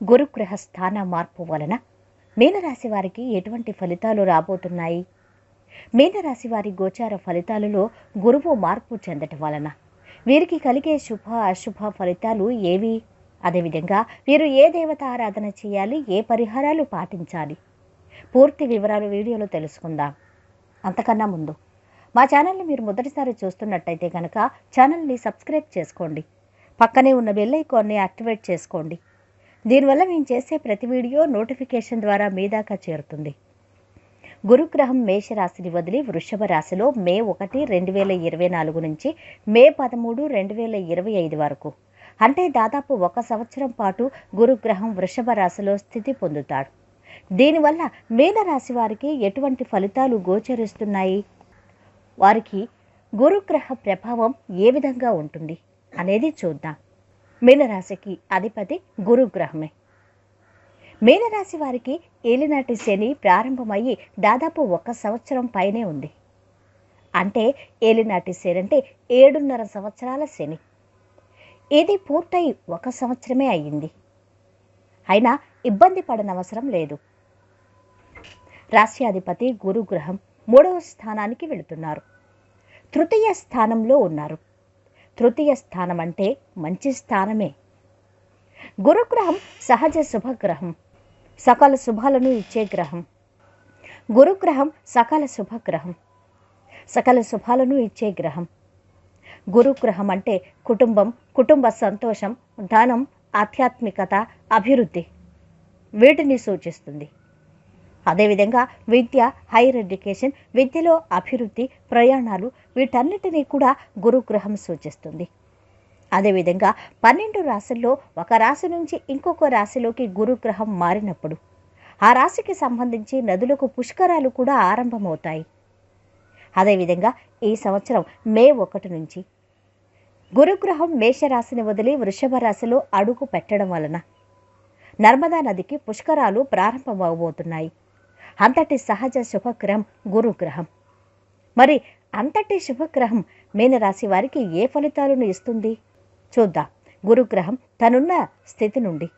గురుగ్రహ స్థాన మార్పు వలన మీనరాశి వారికి ఎటువంటి ఫలితాలు రాబోతున్నాయి? మీనరాశి వారి గోచార ఫలితాలలో గురువు మార్పు చెందటం వలన వీరికి కలిగే శుభ అశుభ ఫలితాలు ఏవి? అదేవిధంగా వీరు ఏ దేవత ఆరాధన చేయాలి? ఏ పరిహారాలు పాటించాలి? పూర్తి వివరాలు వీడియోలో తెలుసుకుందాం. అంతకన్నా ముందు మా ఛానల్ని మీరు మొదటిసారి చూస్తున్నట్టయితే కనుక ఛానల్ని సబ్స్క్రైబ్ చేసుకోండి. పక్కనే ఉన్న బెల్ ఐకాన్ని యాక్టివేట్ చేసుకోండి. దీనివల్ల మేము చేసే ప్రతి వీడియో నోటిఫికేషన్ ద్వారా మీ దాకా చేరుతుంది. గురుగ్రహం మేషరాశిని వదిలి వృషభ రాశిలో మే ఒకటి రెండు వేల ఇరవై నాలుగు నుంచి మే పదమూడు రెండు వేల ఇరవై ఐదు వరకు. అంటే దాదాపు ఒక సంవత్సరం పాటు గురుగ్రహం వృషభ రాశిలో స్థితి పొందుతాడు. దీనివల్ల మీనరాశి వారికి ఎటువంటి ఫలితాలు గోచరిస్తున్నాయి? వారికి గురుగ్రహ ప్రభావం ఏ విధంగా ఉంటుంది అనేది చూద్దాం. మీనరాశికి అధిపతి గురుగ్రహమే. మీనరాశి వారికి ఏలినాటి శని ప్రారంభమయ్యి దాదాపు ఒక సంవత్సరం పైనే ఉంది. అంటే ఏలినాటి శని అంటే ఏడున్నర సంవత్సరాల శని. ఇది పూర్తయి ఒక సంవత్సరమే అయ్యింది. అయినా ఇబ్బంది పడనవసరం లేదు. రాశ్యాధిపతి గురుగ్రహం మూడవ స్థానానికి వెళుతున్నారు. తృతీయ స్థానంలో ఉన్నారు. తృతీయ స్థానం అంటే మంచి స్థానమే. గురుగ్రహం సహజ శుభగ్రహం సకల శుభాలను ఇచ్చే గ్రహం. గురుగ్రహం సకల శుభగ్రహం సకల శుభాలను ఇచ్చే గ్రహం. గురుగ్రహం అంటే కుటుంబం కుటుంబ సంతోషం ధనం ఆధ్యాత్మికత అభివృద్ధి. వీటిని సూచిస్తుంది. అదేవిధంగా విద్య హైయర్ ఎడ్యుకేషన్ విద్యలో అభివృద్ధి ప్రయాణాలు వీటన్నిటినీ కూడా గురుగ్రహం సూచిస్తుంది. అదేవిధంగా పన్నెండు రాశుల్లో ఒక రాశి నుంచి ఇంకొక రాశిలోకి గురుగ్రహం మారినప్పుడు ఆ రాశికి సంబంధించి నదులకు పుష్కరాలు కూడా ఆరంభమవుతాయి. అదేవిధంగా ఈ సంవత్సరం మే ఒకటి నుంచి గురుగ్రహం మేషరాశిని వదిలి వృషభ రాశిలో అడుగు పెట్టడం వలన నర్మదా నదికి పుష్కరాలు ప్రారంభమవబోతున్నాయి. అంతటి సహజ శుభగ్రహం గురుగ్రహం. మరి అంతటి శుభగ్రహం మీనరాశి వారికి ఏ ఫలితాలను ఇస్తుంది? చూద్దాం. గురుగ్రహం తనున్న స్థితి నుండి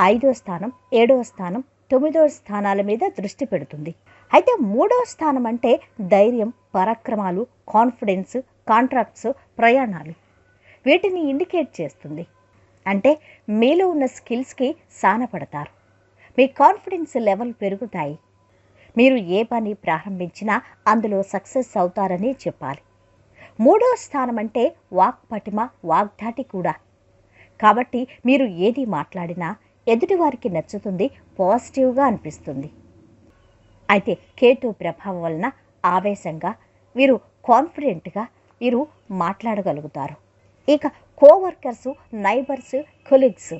ఐదో స్థానం ఏడవ స్థానం తొమ్మిదో స్థానాల మీద దృష్టి పెడుతుంది. అయితే మూడో స్థానం అంటే ధైర్యం పరాక్రమాలు కాన్ఫిడెన్స్ కాంట్రాక్ట్స్ ప్రయాణాలు. వీటిని ఇండికేట్ చేస్తుంది. అంటే మీలో ఉన్న స్కిల్స్కి సానపడతారు మీ కాన్ఫిడెన్స్ లెవెల్ పెరుగుతాయి. మీరు ఏ పని ప్రారంభించినా అందులో సక్సెస్ అవుతారని చెప్పాలి. మూడో స్థానం అంటే వాక్ పటిమ వాగ్దాటి కూడా. కాబట్టి మీరు ఏది మాట్లాడినా ఎదుటివారికి నచ్చుతుంది పాజిటివ్గా అనిపిస్తుంది. అయితే కేటు ప్రభావం వలన ఆవేశంగా వీరు కాన్ఫిడెంట్గా వీరు మాట్లాడగలుగుతారు. ఇక కోవర్కర్స్ నైబర్స్ కొలీగ్స్.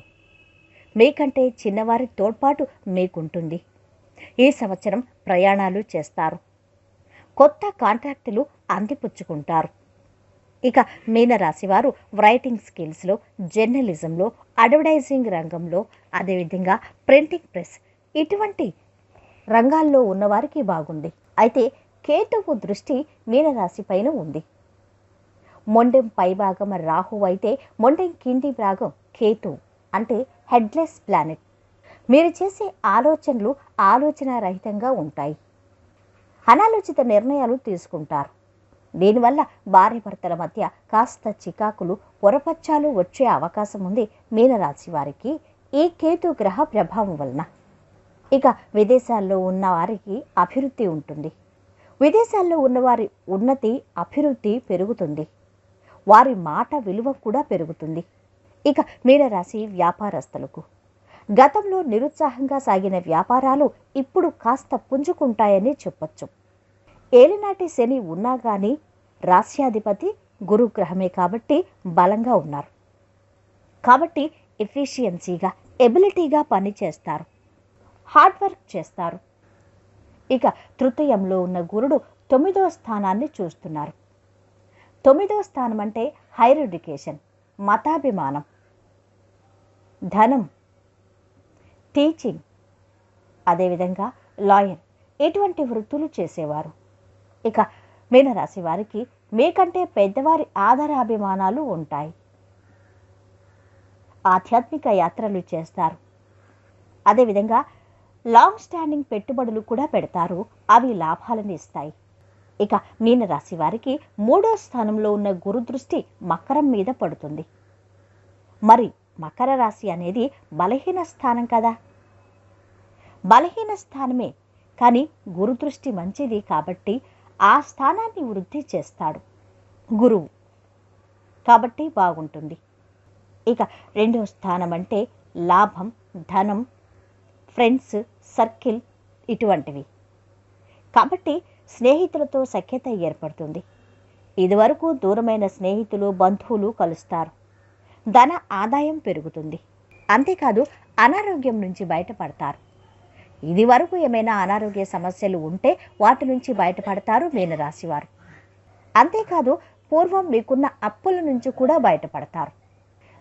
మీకంటే చిన్నవారి తోడ్పాటు మీకుంటుంది. ఈ సంవత్సరం ప్రయాణాలు చేస్తారు? కొత్త కాంట్రాక్టులు అందిపుచ్చుకుంటారు. ఇక మీనరాశి వారు రైటింగ్ స్కిల్స్లో జర్నలిజంలో అడ్వర్టైజింగ్ రంగంలో అదేవిధంగా ప్రింటింగ్ ప్రెస్ ఇటువంటి రంగాల్లో ఉన్నవారికి బాగుంది. అయితే కేతువు దృష్టి మీనరాశి పైన ఉంది. మొండెం పైభాగం రాహు అయితే మొండెం కింది భాగం కేతు అంటే హెడ్లెస్ ప్లానెట్ మీరు చేసే ఆలోచనలు ఆలోచన రహితంగా ఉంటాయి. అనాలోచిత నిర్ణయాలు తీసుకుంటారు. దీనివల్ల భార్య భర్తల మధ్య కాస్త చికాకులు పొరపచ్చాలు వచ్చే అవకాశం ఉంది మీనరాశి వారికి. ఈ కేతు గ్రహ ప్రభావం వలన ఇక విదేశాల్లో ఉన్న వారికి అభివృద్ధి ఉంటుంది. విదేశాల్లో ఉన్నవారి ఉన్నతి అభివృద్ధి పెరుగుతుంది. వారి మాట విలువ కూడా పెరుగుతుంది. ఇక మీనరాశి వ్యాపారస్తులకు గతంలో నిరుత్సాహంగా సాగిన వ్యాపారాలు ఇప్పుడు కాస్త పుంజుకుంటాయని చెప్పొచ్చు. ఏలినాటి శని ఉన్నా కానీ రాస్యాధిపతి గురుగ్రహమే కాబట్టి బలంగా ఉన్నారు. కాబట్టి ఎఫిషియన్సీగా ఎబిలిటీగా పనిచేస్తారు హార్డ్ వర్క్ చేస్తారు. ఇక తృతీయంలో ఉన్న గురుడు తొమ్మిదో స్థానాన్ని చూస్తున్నారు. తొమ్మిదో స్థానం అంటే హైర్ ఎడ్యుకేషన్ మతాభిమానం. ధనం టీచింగ్. అదేవిధంగా లాయర్. ఇటువంటి వృత్తులు చేసేవారు? ఇక మీనరాశి వారికి మీకంటే పెద్దవారి ఆదరాభిమానాలు ఉంటాయి. ఆధ్యాత్మిక యాత్రలు చేస్తారు. అదేవిధంగా లాంగ్ స్టాండింగ్ పెట్టుబడులు కూడా పెడతారు. అవి లాభాలను ఇస్తాయి. ఇక మీనరాశి వారికి మూడో స్థానంలో ఉన్న గురు దృష్టి మకరం మీద పడుతుంది. మరి మకర రాశి అనేది బలహీన స్థానం కదా. బలహీన స్థానమే. కానీ గురుదృష్టి మంచిది కాబట్టి ఆ స్థానాన్ని వృద్ధి చేస్తాడు గురువు. కాబట్టి బాగుంటుంది. ఇక రెండవ స్థానం అంటే లాభం ధనం ఫ్రెండ్స్ సర్కిల్ ఇటువంటివి. కాబట్టి స్నేహితులతో సఖ్యత ఏర్పడుతుంది. ఇదివరకు దూరమైన స్నేహితులు బంధువులు కలుస్తారు. ధన ఆదాయం పెరుగుతుంది. అంతేకాదు అనారోగ్యం నుంచి బయటపడతారు. ఇది వరకు ఏమైనా అనారోగ్య సమస్యలు ఉంటే వాటి నుంచి బయటపడతారు మీనరాశివారు. అంతేకాదు పూర్వం మీకున్న అప్పుల నుంచి కూడా బయటపడతారు.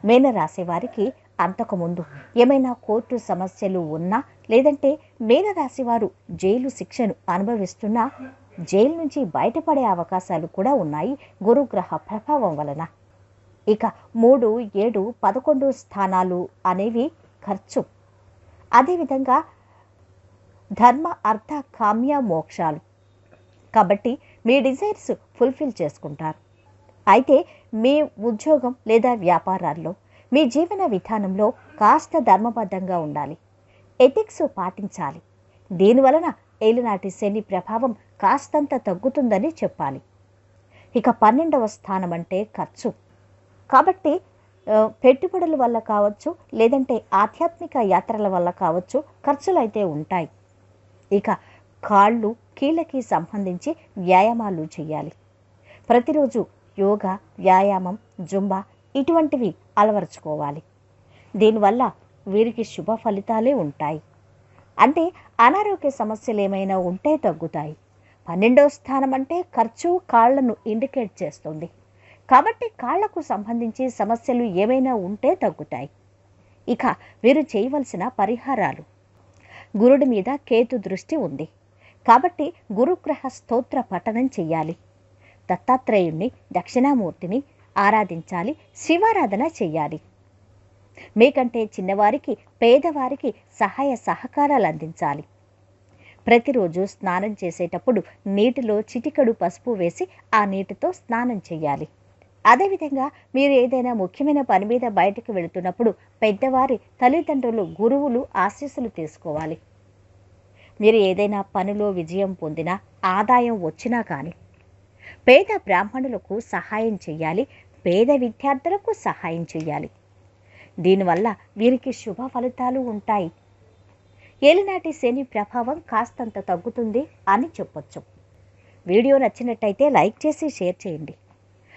మీనరాశి వారికి అంతకుముందు ఏమైనా కోర్టు సమస్యలు ఉన్నా లేదంటే మీనరాశి వారు జైలు శిక్షను అనుభవిస్తున్నా జైలు నుంచి బయటపడే అవకాశాలు కూడా ఉన్నాయి గురుగ్రహ ప్రభావం వలన. ఇక మూడు ఏడు పదకొండు స్థానాలు అనేవి ఖర్చు. అదేవిధంగా ధర్మ అర్థ కామ్య మోక్షాలు. కాబట్టి మీ డిజైర్స్ ఫుల్ఫిల్ చేసుకుంటారు. అయితే మీ ఉద్యోగం లేదా వ్యాపారాల్లో మీ జీవన విధానంలో కాస్త ధర్మబద్ధంగా ఉండాలి. ఎథిక్స్ పాటించాలి. దీనివలన ఏలినాటి శని ప్రభావం కాస్తంత తగ్గుతుందని చెప్పాలి. ఇక పన్నెండవ స్థానం అంటే ఖర్చు. కాబట్టి పెట్టుబడుల వల్ల కావచ్చు లేదంటే ఆధ్యాత్మిక యాత్రల వల్ల కావచ్చు ఖర్చులు అయితే ఉంటాయి. ఇక కాళ్ళు కీళ్ళకి సంబంధించి వ్యాయామాలు చేయాలి. ప్రతిరోజు యోగా వ్యాయామం జుంబా ఇటువంటివి అలవరుచుకోవాలి. దీనివల్ల వీరికి శుభ ఫలితాలే ఉంటాయి. అంటే అనారోగ్య సమస్యలు ఏమైనా ఉంటే తగ్గుతాయి. పన్నెండవ స్థానం అంటే ఖర్చు కాళ్ళను ఇండికేట్ చేస్తుంది. కాబట్టి కాళ్ళకు సంబంధించి సమస్యలు ఏమైనా ఉంటే తగ్గుతాయి. ఇక వీరు చేయవలసిన పరిహారాలు. గురుడి మీద కేతు దృష్టి ఉంది. కాబట్టి గురుగ్రహ స్తోత్ర పఠనం చెయ్యాలి. దత్తాత్రేయుణ్ణి దక్షిణామూర్తిని ఆరాధించాలి శివారాధన చెయ్యాలి. మీకంటే చిన్నవారికి పేదవారికి సహాయ సహకారాలు అందించాలి. ప్రతిరోజు స్నానం చేసేటప్పుడు నీటిలో చిటికడు పసుపు వేసి ఆ నీటితో స్నానం చేయాలి అదేవిధంగా మీరు ఏదైనా ముఖ్యమైన పని మీద బయటకు వెళుతున్నప్పుడు పెద్దవారి తల్లిదండ్రులు గురువులు ఆశీస్సులు తీసుకోవాలి. మీరు ఏదైనా పనిలో విజయం పొందినా ఆదాయం వచ్చినా కానీ పేద బ్రాహ్మణులకు సహాయం చేయాలి పేద విద్యార్థులకు సహాయం చేయాలి. దీనివల్ల వీరికి శుభ ఫలితాలు ఉంటాయి. ఏలినాటి శని ప్రభావం కాస్తంత తగ్గుతుంది అని చెప్పొచ్చు. వీడియో నచ్చినట్టయితే లైక్ చేసి షేర్ చేయండి.